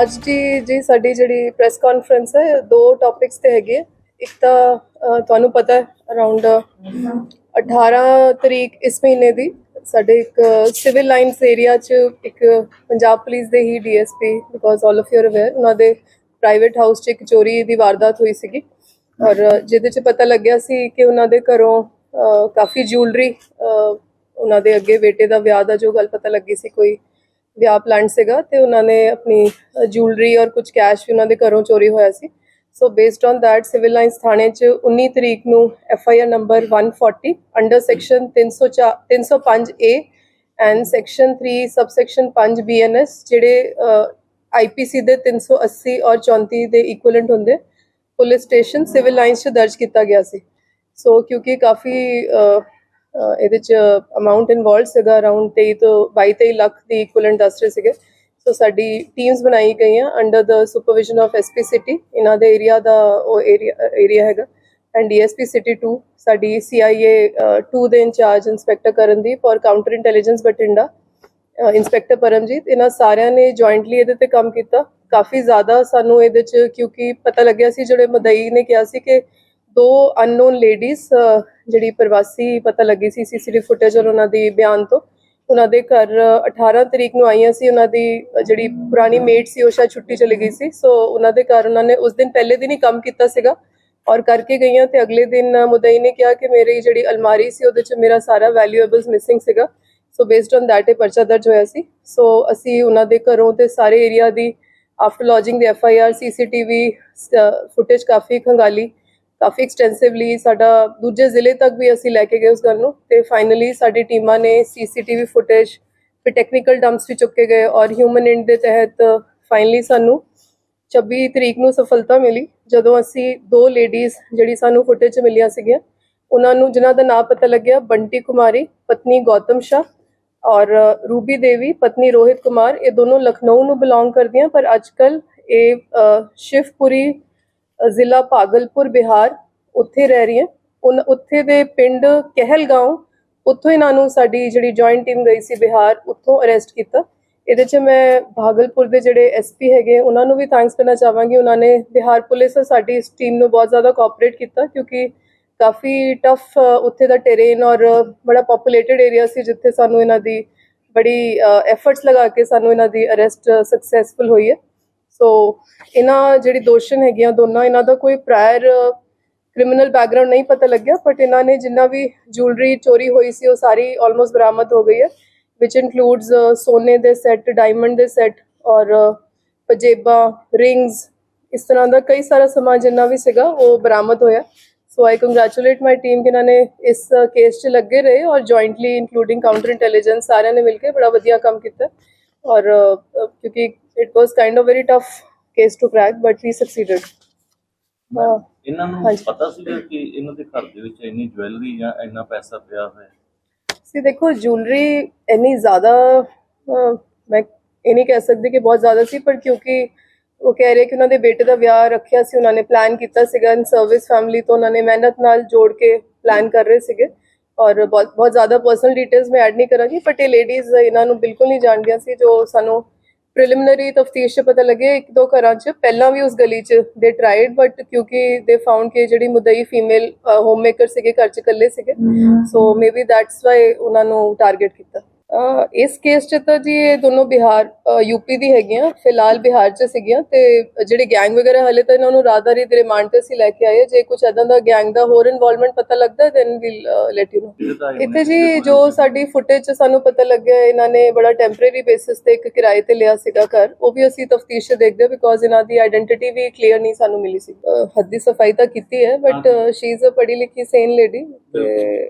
ਅੱਜ ਦੀ ਜੀ ਸਾਡੀ ਜਿਹੜੀ ਪ੍ਰੈਸ ਕਾਨਫਰੰਸ ਹੈ, ਦੋ ਟੌਪਿਕਸ ਤੇ ਹੈਗੇ ਆ। ਇੱਕ ਤਾਂ ਤੁਹਾਨੂੰ ਪਤਾ ਹੈ ਅਰਾਊਂਡ 18 ਤਰੀਕ ਇਸ ਮਹੀਨੇ ਦੀ ਸਾਡੇ ਇੱਕ ਸਿਵਲ ਲਾਈਨਸ ਏਰੀਆ 'ਚ ਇੱਕ ਪੰਜਾਬ ਪੁਲਿਸ ਦੇ ਹੀ DSP because all of you are aware ਉਹਨਾਂ ਦੇ ਪ੍ਰਾਈਵੇਟ ਹਾਊਸ 'ਚ ਇੱਕ ਚੋਰੀ ਦੀ ਵਾਰਦਾਤ ਹੋਈ ਸੀਗੀ ਔਰ ਜਿਹਦੇ 'ਚ ਪਤਾ ਲੱਗਿਆ ਸੀ ਕਿ ਉਹਨਾਂ ਦੇ ਘਰੋਂ ਕਾਫੀ ਜੁਐਲਰੀ ਉਹਨਾਂ ਦੇ ਅੱਗੇ ਬੇਟੇ ਦਾ ਵਿਆਹ ਦਾ ਜੋ ਗੱਲ ਪਤਾ ਲੱਗੀ ਸੀ, ਕੋਈ ਵਿਆਹ ਪਲਾਨ ਸੀਗਾ ਤੇ ਉਹਨਾਂ ਨੇ ਆਪਣੀ ਜੁਐਲਰੀ ਔਰ ਕੁਝ ਕੈਸ਼ ਵੀ ਉਹਨਾਂ ਦੇ ਘਰੋਂ ਚੋਰੀ ਹੋਇਆ ਸੀ। So based on that Civil Lines ਥਾਣੇ 'ਚ 19 ਤਰੀਕ ਨੂੰ F I R number 140 under section 304 305 A and section 3 subsection 5 BNS ਜਿਹੜੇ ਆਈਪੀਸੀ ਦੇ 380 ਔਰ 34 ਦੇ ਇਕੁਇਵਲੈਂਟ ਹੁੰਦੇ ਪੁਲਿਸ ਸਟੇਸ਼ਨ ਸਿਵਲ ਲਾਈਨਸ 'ਚ ਦਰਜ ਕੀਤਾ ਗਿਆ ਸੀ। ਸੋ ਕਿਉਂਕਿ ਕਾਫੀ ਇਹਦੇ 'ਚ ਅਮਾਉਂਟ ਇਨਵੋਲਡ ਸੀਗਾ ਅਰਾਊਂਡ 23 ਤੋਂ 22 23 ਲੱਖ ਦੀ ਇਕੁਇਵਲੈਂਟ ਦੱਸ ਰਹੇ ਸੀਗੇ। ਸੋ ਸਾਡੀ ਟੀਮਸ ਬਣਾਈ ਗਈਆਂ ਅੰਡਰ ਦਾ ਸੁਪਰਵਿਜ਼ਨ ਆਫ ਐਸਪੀ ਸਿਟੀ ਇਹਨਾਂ ਦੇ ਏਰੀਆ ਦਾ ਉਹ ਏਰੀਆ ਏਰੀਆ ਹੈਗਾ। ਐਂਡ ਡੀਐਸਪੀ ਸਿਟੀ 2 ਸਾਡੀ ਸੀਆਈਏ 2 ਦੇ ਇੰਚਾਰਜ ਇੰਸਪੈਕਟਰ ਕਰਨਦੀਪ ਔਰ counter intelligence Bathinda. Uh, inspector Paramjit ਇਹਨਾਂ ਸਾਰਿਆਂ ਨੇ ਜੁਆਇੰਟਲੀ ਇਹਦੇ ਤੇ ਕੰਮ ਕੀਤਾ। ਕਾਫੀ ਜ਼ਿਆਦਾ ਸਾਨੂੰ ਇਹਦੇ ਚ ਕਿਉਂਕਿ ਪਤਾ ਲੱਗਿਆ ਸੀ ਜਿਹੜੇ ਮਦਈ ਨੇ ਕਿਹਾ ਸੀ ਕਿ ਦੋ ਅਨਨੋਨ ਲੇਡੀਜ਼ ਜਿਹੜੀ ਪ੍ਰਵਾਸੀ ਪਤਾ ਲੱਗੀ ਸੀ ਸੀਸੀਟੀਵੀ ਫੁਟੇਜ ਔਰ ਉਹਨਾਂ ਦੀ ਬਿਆਨ ਤੋਂ, ਉਹਨਾਂ ਦੇ ਘਰ 18 ਤਰੀਕ ਨੂੰ ਆਈਆਂ ਸੀ, ਉਹਨਾਂ ਦੀ ਜਿਹੜੀ ਪੁਰਾਣੀ ਮੇਟ ਸੀ ਉਹ ਸ਼ਾਇਦ ਛੁੱਟੀ ਚਲੀ ਗਈ ਸੀ, ਸੋ ਉਹਨਾਂ ਦੇ ਘਰ ਉਹਨਾਂ ਨੇ ਉਸ ਦਿਨ ਪਹਿਲੇ ਦਿਨ ਹੀ ਕੰਮ ਕੀਤਾ ਸੀਗਾ ਔਰ ਕਰਕੇ ਗਈਆਂ ਤੇ ਅਗਲੇ ਦਿਨ ਮੁਦਈ ਨੇ ਕਿਹਾ ਕਿ ਮੇਰੀ ਜਿਹੜੀ ਅਲਮਾਰੀ ਸੀ ਉਹਦੇ ਚ ਮੇਰਾ ਸਾਰਾ ਵੈਲਿਊਏਬਲਸ ਮਿਸਿੰਗ ਸੀਗਾ, ਸੋ ਬੇਸਡ ਔਨ ਥੈਟ ਇਹ ਪਰਚਾ ਦਰਜ ਹੋਇਆ ਸੀ, ਸੋ ਅਸੀਂ ਉਹਨਾਂ ਦੇ ਘਰੋਂ ਤੇ ਸਾਰੇ ਏਰੀਆ ਦੀ after lodging the F I R CCTV footage ਕਾਫੀ ਖੰਗਾਲੀ ਕਾਫੀ ਐਕਸਟੈਂਸਿਵਲੀ ਸਾਡਾ ਦੂਜੇ ਜ਼ਿਲ੍ਹੇ ਤੱਕ ਵੀ ਅਸੀਂ ਲੈ ਕੇ ਗਏ ਉਸ ਗੱਲ ਨੂੰ ਤੇ ਫਾਈਨਲੀ ਸਾਡੀ ਟੀਮਾਂ ਨੇ ਸੀਸੀਟੀਵੀ ਫੁਟੇਜ ਫਿਰ ਟੈਕਨੀਕਲ ਡੰਪਸ ਵੀ ਚੁੱਕੇ ਗਏ ਔਰ ਹਿਊਮਨ ਇੰਡ ਦੇ ਤਹਿਤ ਫਾਈਨਲੀ ਸਾਨੂੰ 26 ਤਰੀਕ ਨੂੰ ਸਫਲਤਾ ਮਿਲੀ। ਜਦੋਂ ਅਸੀਂ ਦੋ ਲੇਡੀਜ਼ ਜਿਹੜੀ ਸਾਨੂੰ ਫੁਟੇਜ 'ਚ ਮਿਲੀਆਂ ਸੀਗੀਆਂ, ਉਹਨਾਂ ਨੂੰ ਜਿਨ੍ਹਾਂ ਦਾ ਨਾਮ ਪਤਾ ਲੱਗਿਆ, ਬੰਟੀ ਕੁਮਾਰੀ, ਪਤਨੀ ਗੌਤਮ ਸ਼ਾ ਔਰ ਰੂਬੀ ਦੇਵੀ, ਪਤਨੀ ਰੋਹਿਤ ਕੁਮਾਰ, ਇਹ ਦੋਨੋਂ ਲਖਨਊ ਨੂੰ ਬਿਲੋਂਗ ਕਰਦੀਆਂ, ਪਰ ਅੱਜਕੱਲ ਇਹ ਸ਼ਿਵਪੁਰੀ ਜ਼ਿਲ੍ਹਾ ਭਾਗਲਪੁਰ, ਬਿਹਾਰ ਉੱਥੇ ਰਹਿ ਰਹੀਆਂ ਉਨ, ਉੱਥੇ ਦੇ ਪਿੰਡ ਕਹਿਲਗਾঁव ਉੱਥੋਂ ਇਹਨਾਂ ਨੂੰ ਸਾਡੀ ਜਿਹੜੀ ਜੁਆਇੰਟ ਟੀਮ ਗਈ ਸੀ ਬਿਹਾਰ, ਉੱਥੋਂ ਅਰੈਸਟ ਕੀਤਾ। ਇਹਦੇ 'ਚ ਮੈਂ ਭਾਗਲਪੁਰ ਦੇ ਜਿਹੜੇ ਐਸਪੀ ਹੈਗੇ, ਉਹਨਾਂ ਨੂੰ ਵੀ ਥੈਂਕਸ ਕਰਨਾ ਚਾਹਾਂਗੀ। ਉਹਨਾਂ ਨੇ ਬਿਹਾਰ ਪੁਲਿਸ ਸਾਡੀ ਇਸ ਟੀਮ ਨੂੰ ਬਹੁਤ ਜ਼ਿਆਦਾ ਕੋਆਪਰੇਟ ਕੀਤਾ, ਕਿਉਂਕਿ ਕਾਫੀ ਟਫ ਉੱਥੇ ਦਾ ਟੈਰੇਨ ਔਰ ਬੜਾ ਪੋਪੂਲੇਟਡ ਏਰੀਆ ਸੀ, ਜਿੱਥੇ ਸਾਨੂੰ ਇਹਨਾਂ ਦੀ ਬੜੀ ਐਫਰਟਸ ਲਗਾ ਕੇ ਸਾਨੂੰ ਇਹਨਾਂ ਦੀ ਅਰੈਸਟ ਸਕਸੈਸਫੁਲ ਹੋਈ ਹੈ। ਸੋ ਇਹਨਾਂ ਜਿਹੜੀ ਦੋਸ਼ਨ ਹੈਗੀਆਂ ਦੋਨਾਂ, ਇਹਨਾਂ ਦਾ ਕੋਈ ਪ੍ਰਾਇਰ ਕ੍ਰਿਮੀਨਲ ਬੈਕਗ੍ਰਾਉਂਡ ਨਹੀਂ ਪਤਾ ਲੱਗਿਆ ਬਟ ਇਹਨਾਂ ਨੇ ਜਿੰਨਾ ਵੀ ਜੁਐਲਰੀ ਚੋਰੀ ਹੋਈ ਸੀ, ਉਹ ਸਾਰੀ ਆਲਮੋਸਟ ਬਰਾਮਦ ਹੋ ਗਈ ਹੈ ਵਿਚ ਇਨਕਲੂਡਸ ਸੋਨੇ ਦੇ ਸੈੱਟ ਡਾਇਮੰਡ ਦੇ ਸੈੱਟ ਔਰ ਪਜੇਬਾਂ ਰਿੰਗਸ ਇਸ ਤਰ੍ਹਾਂ ਦਾ ਕਈ ਸਾਰਾ ਸਮਾਨ ਜਿੰਨਾ ਵੀ ਸੀਗਾ, ਉਹ ਬਰਾਮਦ ਹੋਇਆ। ਸੋ ਆਈ ਕੰਗ੍ਰੈਚੁਲੇਟ ਮਾਈ ਟੀਮ ਕਿ ਇਹਨਾਂ ਨੇ ਇਸ ਕੇਸ 'ਚ ਲੱਗੇ ਰਹੇ ਔਰ ਜੁਆਇੰਟਲੀ ਇਨਕਲੂਡਿੰਗ ਕਾਊਂਟਰ ਇੰਟੈਲੀਜੈਂਸ ਸਾਰਿਆਂ ਨੇ ਮਿਲ ਕੇ ਬੜਾ ਵਧੀਆ ਕੰਮ ਕੀਤਾ। ਔਰ ਕਿਉਂਕਿ it was kind of very tough case to crack but we succeeded ਹਾਂ ਇਹਨਾਂ ਨੂੰ ਹਾਂਜੀ। ਪਤਾ ਸੀਗਾ ਕਿ ਇਹਨਾਂ ਦੇ ਘਰ ਦੇ ਵਿੱਚ ਇੰਨੀ ਜਵੈਲਰੀ ਜਾਂ ਇੰਨਾ ਪੈਸਾ ਪਿਆ ਹੋਇਆ? ਹੈ ਸੀ ਦੇਖੋ ਜੁਐਲਰੀ ਇੰਨੀ ਜ਼ਿਆਦਾ ਅਹ, ਮੈਂ ਇਹ ਨਹੀਂ ਕਹਿ ਸਕਦੀ ਕਿ ਬਹੁਤ ਜ਼ਿਆਦਾ ਸੀ ਪਰ ਕਿਉਂਕਿ ਉਹ ਕਹਿ ਰਹੇ ਕਿ ਉਹਨਾਂ ਦੇ ਬੇਟੇ ਦਾ ਵਿਆਹ ਰੱਖਿਆ ਸੀ ਉਹਨਾਂ ਨੇ ਪਲਾਨ ਕੀਤਾ ਸੀਗਾ ਇਨ ਸਰਵਿਸ ਫੈਮਿਲੀ ਤੋਂ ਉਹਨਾਂ ਨੇ ਮਿਹਨਤ ਨਾਲ ਜੋੜ ਕੇ ਪਲਾਨ ਕਰ ਰਹੇ ਸੀਗੇ। ਔਰ ਬਹੁਤ ਬਹੁਤ ਜ਼ਿਆਦਾ ਪਰਸਨਲ ਡਿਟੇਲਸ ਮੈਂ ਐਡ ਨਹੀਂ ਕਰਾਂਗੀ ਬਟ ਇਹ ਲੇਡੀਜ਼ ਇਹਨਾਂ ਨੂੰ ਬਿਲਕੁਲ ਨਹੀਂ ਜਾਣਦੀਆਂ ਸੀ ਜੋ ਸਾਨੂੰ ਪ੍ਰੀਲਿਮਿਨਰੀ ਤਫਤੀਸ਼ 'ਚ ਪਤਾ ਲੱਗੇ ਇੱਕ ਦੋ ਘਰਾਂ 'ਚ ਪਹਿਲਾਂ ਵੀ ਉਸ ਗਲੀ 'ਚ ਦੇ ਟਰਾਈਡ ਬਟ ਕਿਉਂਕਿ ਦੇ ਫਾਊਂਡ ਕਿ ਜਿਹੜੀ ਮੁਦਈ ਫੀਮੇਲ ਹੋਮ ਮੇਕਰ ਸੀਗੇ ਘਰ 'ਚ ਇਕੱਲੇ ਸੀਗੇ। ਸੋ ਮੇਬੀ ਦੈਟਸ ਵਾਈ ਉਹਨਾਂ ਨੂੰ ਟਾਰਗੇਟ ਕੀਤਾ। ਇਸ ਕੇਸ 'ਚ ਤਾਂ ਜੀ ਇਹ ਦੋਨੋਂ ਬਿਹਾਰ ਯੂਪੀ ਦੀ ਹੈਗੀਆਂ ਫਿਲਹਾਲ ਬਿਹਾਰ 'ਚ ਸੀਗੀਆਂ ਤੇ ਜਿਹੜੇ ਗੈਂਗ ਵਗੈਰਾ ਹਲੇ ਤਾਂ ਇਹਨਾਂ ਨੂੰ ਰਾਦਾਰੀ ਦੇ ਰਿਮਾਂਡ ਤੇ ਅਸੀਂ ਲੈ ਕੇ ਆਏ। ਜੇ ਕੁਝ ਇਦਾਂ ਦਾ ਗੈਂਗ ਦਾ ਹੋਰ ਇਨਵੋਲਵਮੈਂਟ ਪਤਾ ਲੱਗਦਾ then we'll let you know ਇੱਥੇ ਜੀ ਜੋ ਸਾਡੀ ਫੁਟੇਜ 'ਚ ਸਾਨੂੰ ਪਤਾ ਲੱਗਿਆ ਇਹਨਾਂ ਨੇ ਬੜਾ ਟੈਂਪਰੇਰੀ ਬੇਸਿਸ ਤੇ ਇੱਕ ਕਿਰਾਏ ਤੇ ਲਿਆ ਸੀਗਾ ਘਰ। ਉਹ ਵੀ ਅਸੀਂ ਤਫਤੀਸ਼ 'ਚ ਦੇਖਦੇ ਬਿਕੋਜ਼ ਇਹਨਾਂ ਦੀ ਆਇਡੈਂਟੀਟੀ ਵੀ ਕਲੀਅਰ ਨਹੀਂ ਸਾਨੂੰ ਮਿਲੀ ਸੀ। ਹੱਦੀ ਸਫ਼ਾਈ ਤਾਂ ਕੀਤੀ ਹੈ ਬਟ ਸ਼ੀ ਇਜ਼ ਅ ਪੜ੍ਹੀ ਲਿਖੀ ਸੇਨ ਲੇਡੀ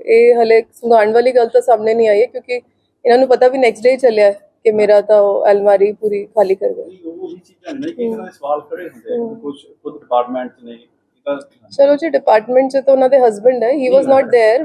ਇਹ ਹਲੇ ਸੁਗਾਣ ਵਾਲੀ ਗੱਲ ਤਾਂ ਸਾਹਮਣੇ ਨਹੀਂ ਆਈ ਹੈ ਕਿਉਂਕਿ ਇਹਨਾਂ ਨੂੰ ਪਤਾ ਵੀ ਨੈਕਸਟ ਡੇ ਚੱਲਿਆ ਹੈ ਕਿ ਮੇਰਾ ਤਾਂ ਉਹ ਅਲਮਾਰੀ ਪੂਰੀ ਖਾਲੀ ਕਰ ਗਏ ਉਹੀ ਚੀਜ਼ਾਂ ਨਹੀਂ ਕਿ ਇਹਨਾਂ ਦੇ ਸਵਾਲ ਖੜੇ ਹੁੰਦੇ ਕੁਝ ਖੁਦ ਡਿਪਾਰਟਮੈਂਟ ਨੇ ਇਹਦਾ ਚਲੋ ਜੀ ਡਿਪਾਰਟਮੈਂਟ 'ਚ ਤਾਂ ਉਹਨਾਂ ਦੇ ਹਸਬੰਡ ਹੈ ਹੀ ਵਾਸ ਨਾਟ देयर